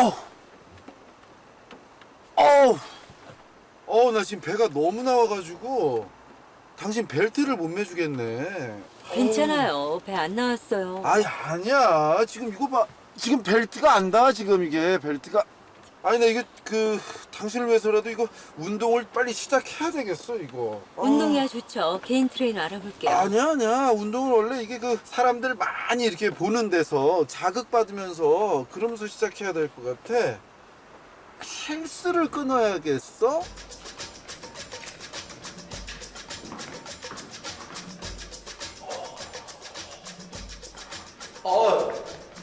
어우. 어우. 어우, 나 지금 배가 너무 나와가지고 당신 벨트를 못 매주겠네. 괜찮아요. 배 안 나왔어요. 아니 아니야. 지금 이거 봐. 지금 벨트가 안 닿아 지금 이게 벨트가. 아니 나 이거 그 당신을 위해서라도 이거 운동을 빨리 시작해야 되겠어 이거. 아. 운동이야 좋죠. 개인 트레이너 알아볼게요. 아니야, 아니야. 운동은 원래 이게 그 사람들 많이 이렇게 보는 데서 자극받으면서 그러면서 시작해야 될 것 같아. 헬스를 끊어야겠어? 어,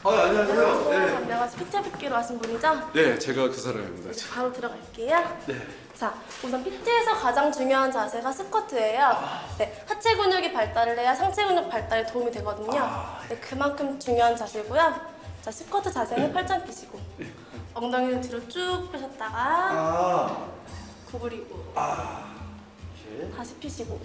아, 안녕하세요. 안녕하세요. PT 붙기로 하신 분이죠? 네, 제가 그 사람입니다. 바로 들어갈게요. 네. 자, 우선 PT에서 가장 중요한 자세가 스쿼트예요. 네, 하체 근육이 발달을 해야 상체 근육 발달에 도움이 되거든요. 네, 그만큼 중요한 자세고요. 자, 스쿼트 자세는 팔짱 끼시고 엉덩이를 뒤로 쭉 펴셨다가 아, 구부리고 이렇게. 다시 펴시고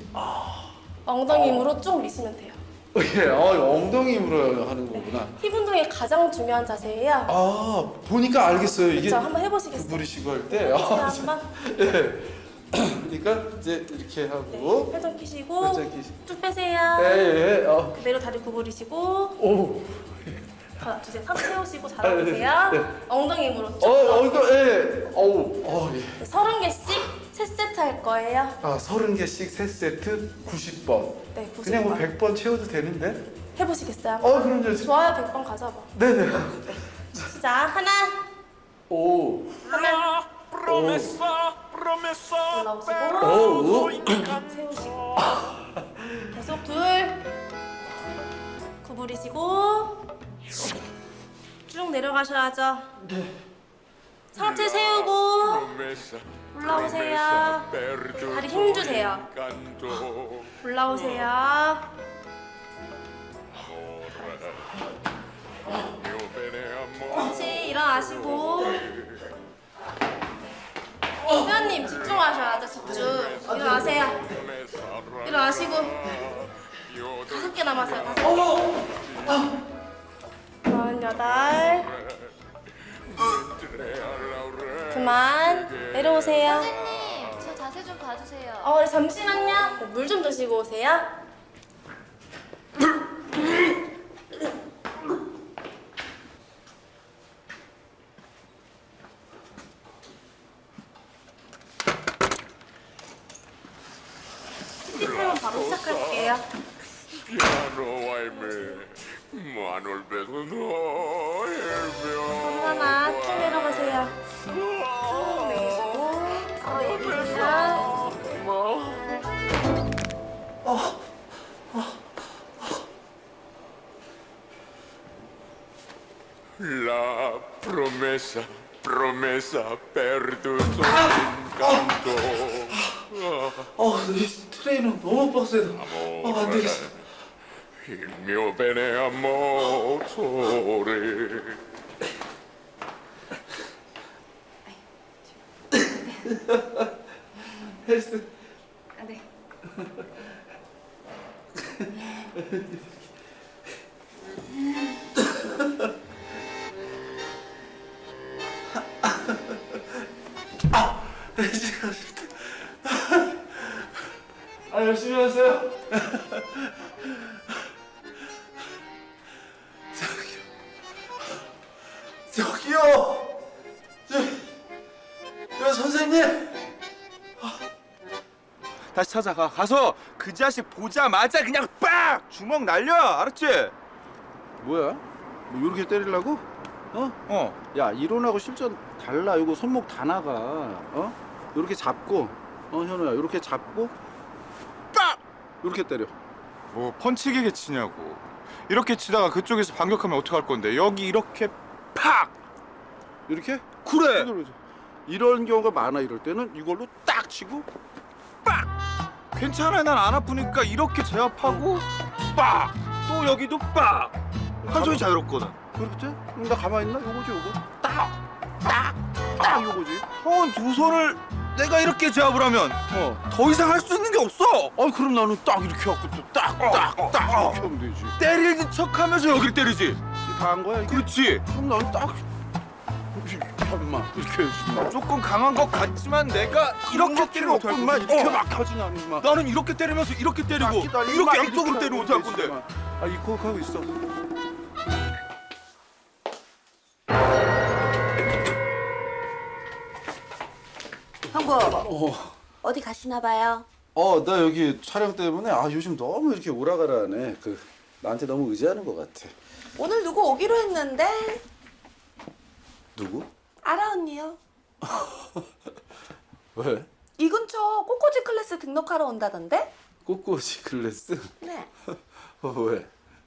엉덩이 힘으로 쭉 미시면 돼요. 예, 어, 엉덩이 물어야 하는 거구나. 힙 운동이 가장 중요한 자세예요. 아, 보니까 알겠어요. 이게 그렇죠? 한번 해보시겠어요? 구부리시고 할 때. 해보세요, 아, 한번. 예. 그러니까 이제 이렇게 네, 하고 팔짱 끼시고 팔짱 끼시- 쭉 빼세요. 예, 예. 어. 그대로 다리 구부리시고 오. 하나, 둘, 셋, 탁 세우시고 네, 잘하세요. 네. 엉덩이 힘으로 쭉. 어, 어, 이거 예. 어우. 어, 예. 서른 개씩 세 세트 할 거예요. 아, 30개씩 세 세트 90번. 네, 90번. 그냥 뭐 100번 채워도 되는데? 해보시겠어요? 어, 그럼요. 좋아요, 100번 가져봐. 네, 네. 시작. 하나, 오. 하나, promessa, promessa 올라오시고, 오. 세우시고. 계속 둘. 구부리시고. 쭉 내려가셔야죠. 네. 상체 세우고, promessa 올라오세요. 다리 힘 주세요. 올라오세요. 같이 일어나시고. 회원님 집중하셔야죠 집중. 일어나세요. 일어나시고. 다섯 개 남았어요 다섯 개. 마흔 여덟 그만. 내려오세요. 선생님, 저 자세 좀 봐주세요. 어 잠시만요. 물 좀 드시고 오세요. TV타임 바로 시작할게요. piano 하나 쭉 내려가세요 promessa promessa perduto incanto 어, 이 트레이너 너무 빡세다. 어, 안 되겠어. il mio bene amore 헬스. 네. 아, 열심히 하세요. 저기요. 저기요. 저, 야, 선생님. 다시 찾아가 가서 그 자식 보자마자 그냥 빡 주먹 날려 알았지? 뭐야? 뭐 이렇게 때리려고? 어? 어 야, 이론하고 실전 달라. 이거 손목 다 나가. 어? 이렇게 잡고, 어, 현우야, 이렇게 잡고, 빡! 이렇게 때려. 뭐 펀치기계 치냐고 이렇게 치다가 그쪽에서 반격하면 어떡할 건데 여기 이렇게 팍 이렇게? 그래 이런 경우가 많아. 이럴 때는 이걸로 딱 치고, 괜찮아 난 안 아프니까 이렇게 제압하고 빡 또 여기도 빡! 한 손이 자유롭거든. 그렇지? 그럼 나 가만히 있나? 요거지 요거 딱! 딱! 딱 요거지 형은 두 손을 내가 이렇게 제압을 하면 어. 더 이상 할 수 있는 게 없어. 아 그럼 나는 딱 이렇게 해갖고 또딱딱딱 이렇게 하면 되지 때리는 척하면서 여기를 때리지. 다 한 거야 이게? 그렇지. 그럼 나는 딱 잠깐만 이렇게 해야지 마. 조금 강한 것 같지만 내가 이렇게 때리면 없구만 건데? 이렇게 어. 막 하진 않은 마 나는 이렇게 때리면서 이렇게 때리고 이렇게 양쪽으로 때리면 어떡할 건데? 아이 코하고 있어 어. 디 가시나 봐요. 어 나 여기 촬영 때문에 아 요즘 너무 이렇게 오라가라 하네 그 나한테 너무 의지하는 것 같아 오늘 누구 오기로 했는데 누구? 알아 언니요. 왜? 이 근처 꼬꼬지 클래스 등록하러 온다던데? 꼬꼬지 클래스? 네. 어, 왜?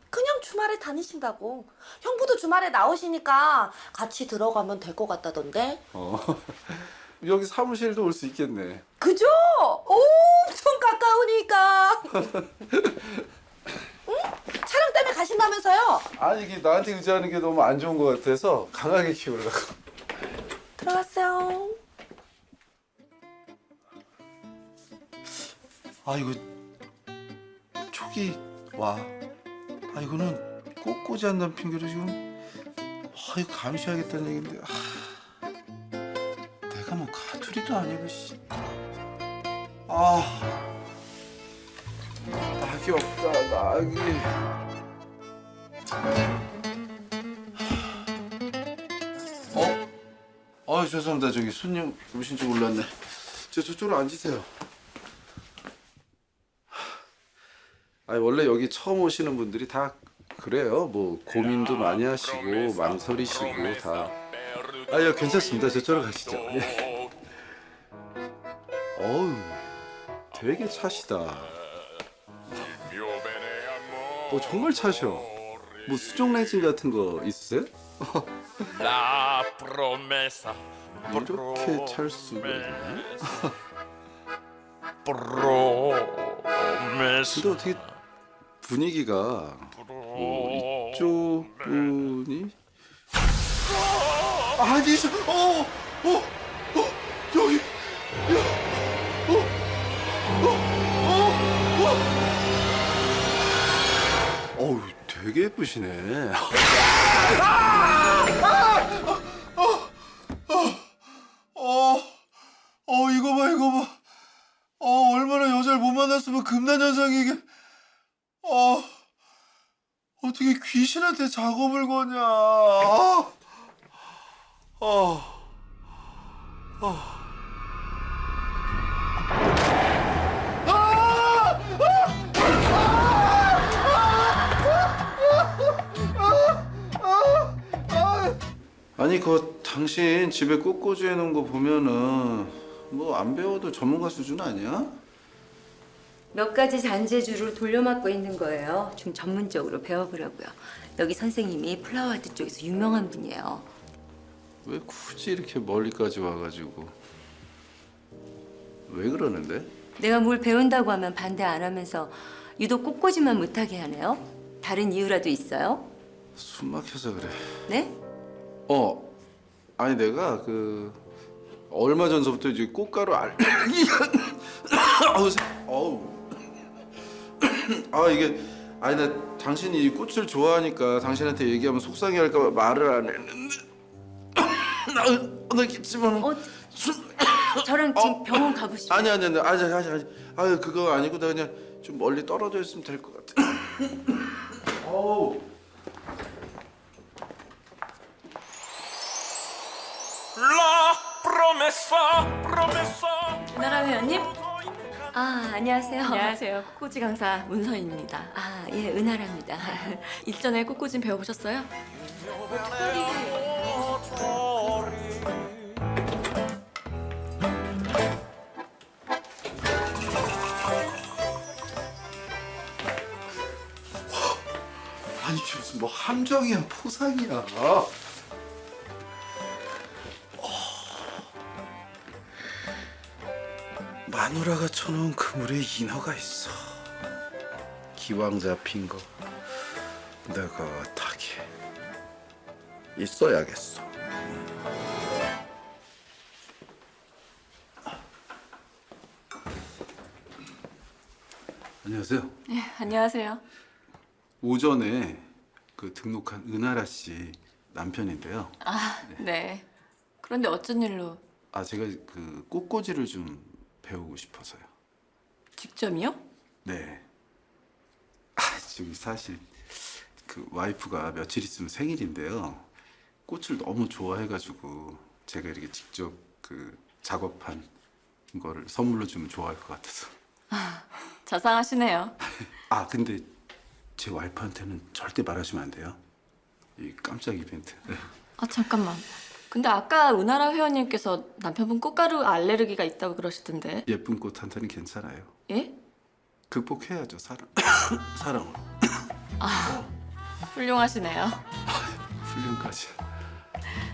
그냥 주말에 다니신다고. 형부도 주말에 나오시니까 같이 들어가면 될 것 같다던데. 어 여기 사무실도 올 수 있겠네 그죠? 엄청 가까우니까. 응? 촬영 때문에 가신다면서요? 아니 이게 나한테 의지하는 게 너무 안 좋은 것 같아서 강하게 키우려고 들어갔어요. 아 이거 촉이 와. 아 이거는 꼬꼬지 한다는 핑계로 지금 아 이거 감시하겠다는 얘긴데 아, 내가 뭐 가투리도 아니고 씨. 아 낙이 없다 낙이. 어? 아 죄송합니다 저기 손님 오신 줄 몰랐네. 저 저쪽으로 앉으세요. 아니 원래 여기 처음 오시는 분들이 다 그래요. 뭐 고민도 많이 하시고 망설이시고 다. 아, 야 괜찮습니다. 저쪽으로 가시죠. 예. 어우, 되게 차시다. 어 정말 차셔. 뭐 수족 레진 같은 거 있으세요? La promesa 이렇게 찰 수가 있나? promesa 근데 어떻게 분위기가 뭐 이쪽 분이 아니 저 어, 어, 어, 여기 야, 어, 어, 어, 어. 어우 되게 예쁘시네. 어, 어 이거 봐 이거 봐. 어 얼마나 여자를 못 만났으면 금단현상이 이게. 어 어떻게 귀신한테 작업을 거냐. 아, 아, 아. 아니 그 당신 집에 꽃꽂이 해놓은 거 보면은 뭐 안 배워도 전문가 수준 아니야? 몇 가지 잔재주를 돌려막고 있는 거예요. 좀 전문적으로 배워보려고요. 여기 선생님이 플라워 아트 쪽에서 유명한 분이에요. 왜 굳이 이렇게 멀리까지 와가지고 왜 그러는데? 내가 뭘 배운다고 하면 반대 안 하면서 유독 꽃꽂이만 못하게 하네요. 다른 이유라도 있어요? 숨 막혀서 그래. 네? 어 아니 내가 그 얼마 전서부터 이제 꽃가루 알 어우 세- 어우 아 이게 아니 나 당신이 이 꽃을 좋아하니까 당신한테 얘기하면 속상해할까 봐 말을 안 했는데 나, 나 기침하는 어, 숨 저랑 지금 병원 가보시죠. 아니 아니 아니 아니 아니 아니 아니 그거 아니고 나 그냥 좀 멀리 떨어져 있으면 될 것 같아. 어우 La promesa promesa 은하라 회원님? 아, 안녕하세요. 안녕하세요. 꽃꽂이 강사 문서입니다. 아, 예, 은하랍니다. 일전에 꽃꽂이 배워보셨어요? 아니 이게 무슨 뭐 함정이야 포상이야. 마누라가 쳐놓은 그물에 인어가 있어. 기왕 잡힌 거 내가 닭이 있어야겠어. 안녕하세요. 네, 안녕하세요. 오전에 그 등록한 은하라 씨 남편인데요. 아, 네. 그런데 어쩐 일로 아 제가 그 꽃꽂이를 좀 배우고 싶어서요. 직점이요? 네. 아 지금 사실 그 와이프가 며칠 있으면 생일인데요. 꽃을 너무 좋아해가지고 제가 이렇게 직접 그 작업한 거를 선물로 주면 좋아할 것 같아서. 자상하시네요. 아 근데 제 와이프한테는 절대 말하시면 안 돼요. 이 깜짝 이벤트. 네. 아, 잠깐만. 근데 아까 은하라 회원님께서 남편분 꽃가루 알레르기가 있다고 그러시던데. 예쁜 꽃한 단은 괜찮아요. 예? 극복해야죠 사랑. 사랑으로. 훌륭하시네요. 훈련까지.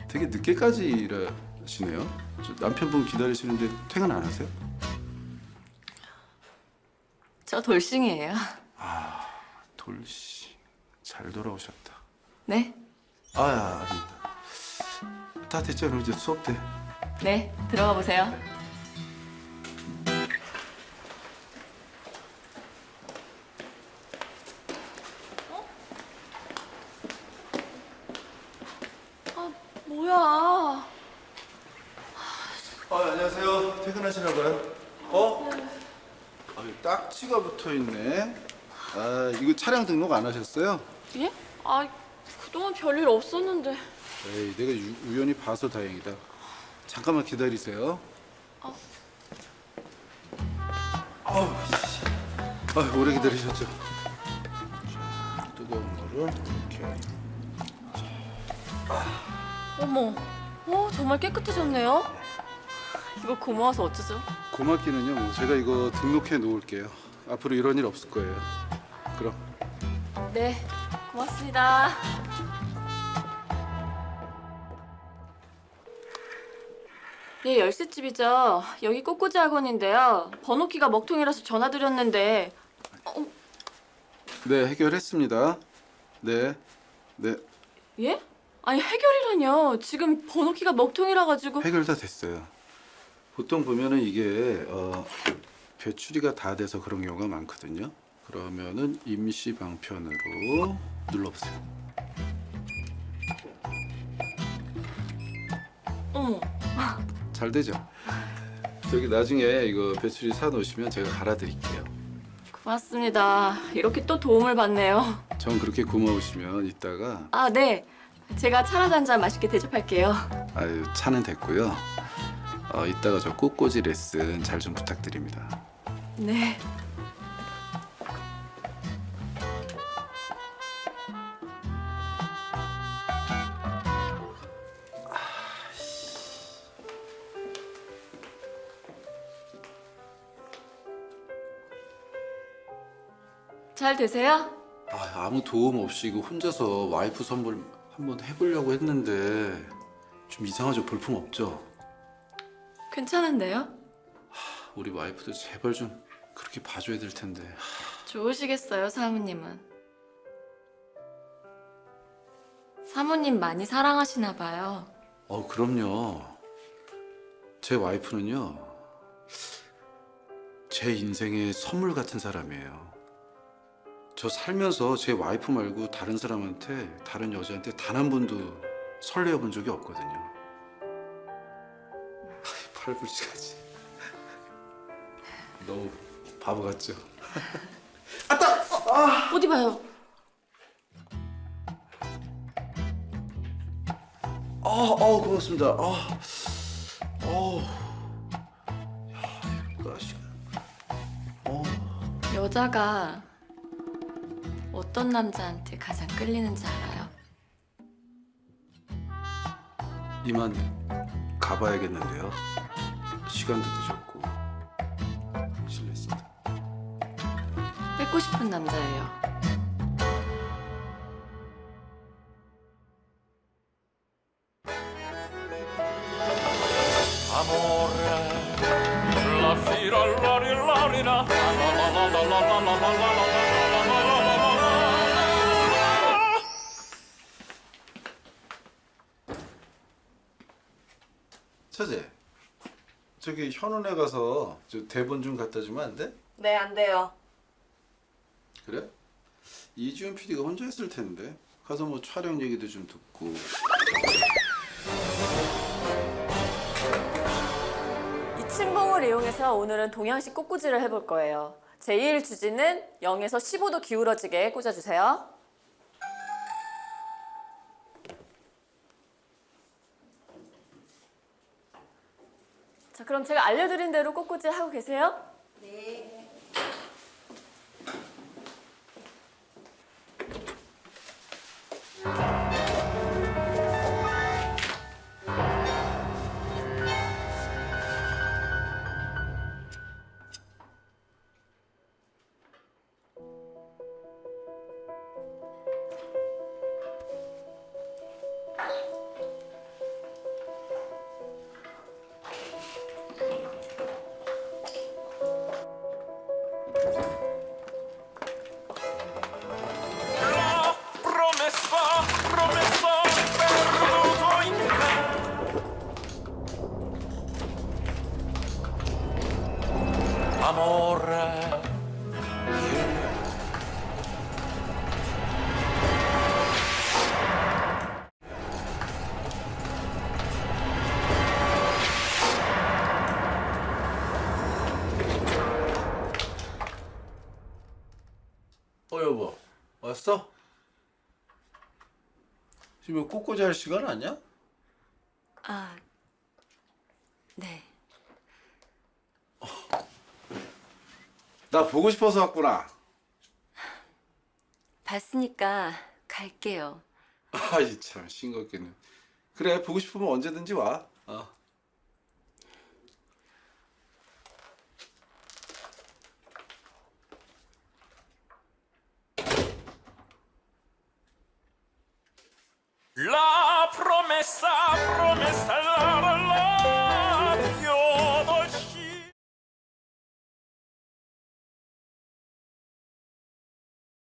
되게 늦게까지 일하시네요. 저 남편분 기다리시는데 퇴근 안 하세요? 저 돌싱이에요. 돌씨 잘 돌아오셨다. 네? 아야 아닙니다. 다 됐잖아요 이제 수업 때. 네, 들어가 보세요. 아, 뭐야. 아 안녕하세요. 퇴근하시나 봐요. 어? 아 딱지가 붙어 있네. 아 이거 차량 등록 안 하셨어요? 예? 아, 그동안 별일 없었는데. 에이 내가 유- 우연히 봐서 다행이다. 잠깐만 기다리세요. 아우 씨. 아 오래 기다리셨죠? 자, 뜨거운 거를 이렇게. 어머, 어, 정말 깨끗해졌네요. 이거 고마워서 어쩌죠? 고맙기는요. 뭐 제가 이거 등록해 놓을게요. 앞으로 이런 일 없을 거예요. 그럼. 네, 고맙습니다. 예, 열쇠집이죠. 여기 꽃꽂이 학원인데요. 번호키가 먹통이라서 전화드렸는데 네 해결했습니다. 네. 네 예? 아니 해결이라뇨. 지금 번호키가 먹통이라 가지고 해결 다 됐어요. 보통 보면은 이게 어, 배출이가 다 돼서 그런 경우가 많거든요. 그러면은 임시 방편으로 눌러보세요. 어머. 잘 되죠? 저기 나중에 이거 배출이 사 놓으시면 제가 갈아 드릴게요. 고맙습니다. 이렇게 또 도움을 받네요. 전 그렇게 고마우시면 이따가 아, 네. 제가 차라도 한잔 맛있게 대접할게요. 아유 차는 됐고요. 어, 이따가 저 꽃꽂이 레슨 잘 좀 부탁드립니다. 네. 잘 되세요? 아, 아무 도움 없이 이거 혼자서 와이프 선물 한번 해보려고 했는데 좀 이상하죠? 볼품 없죠? 괜찮은데요? 우리 와이프도 제발 좀 그렇게 봐줘야 될 텐데. 좋으시겠어요, 사모님은. 사모님 많이 사랑하시나 봐요. 어, 그럼요. 제 와이프는요, 제 인생의 선물 같은 사람이에요. 저 살면서 제 와이프 말고 다른 사람한테, 다른 여자한테 단 한 번도 설레어 본 적이 없거든요. 아이, 팔불지까지. 너무 바보 같죠? 어디 봐요? 아, 아, 고맙습니다. 아, 어, 야, 날씨가, 어. 여자가 어떤 남자한테 가장 끌리는지 알아요? 이만 가봐야겠는데요. 시간도 늦었고 실례했습니다. 뺏고 싶은 남자예요. 현원에 가서 저 대본 좀 갖다 주면 안 돼? 네, 안 돼요. 그래? 이지훈 PD가 혼자 했을 텐데 가서 뭐 촬영 얘기도 좀 듣고 이 침봉을 이용해서 오늘은 동양식 꽃꽂이를 해볼 거예요. 제1 주지는 0에서 15도 기울어지게 꽂아주세요. 그럼 제가 알려드린 대로 꽃꽂이 하고 계세요? La Amore. 어 여보 왔어? 지금 꽃꽂이 할 시간 아니야? 나 보고 싶어서 왔구나 봤으니까 갈게요. 아이 참 싱겁게는 그래 보고 싶으면 언제든지 와 어. La promessa, promessa, la la la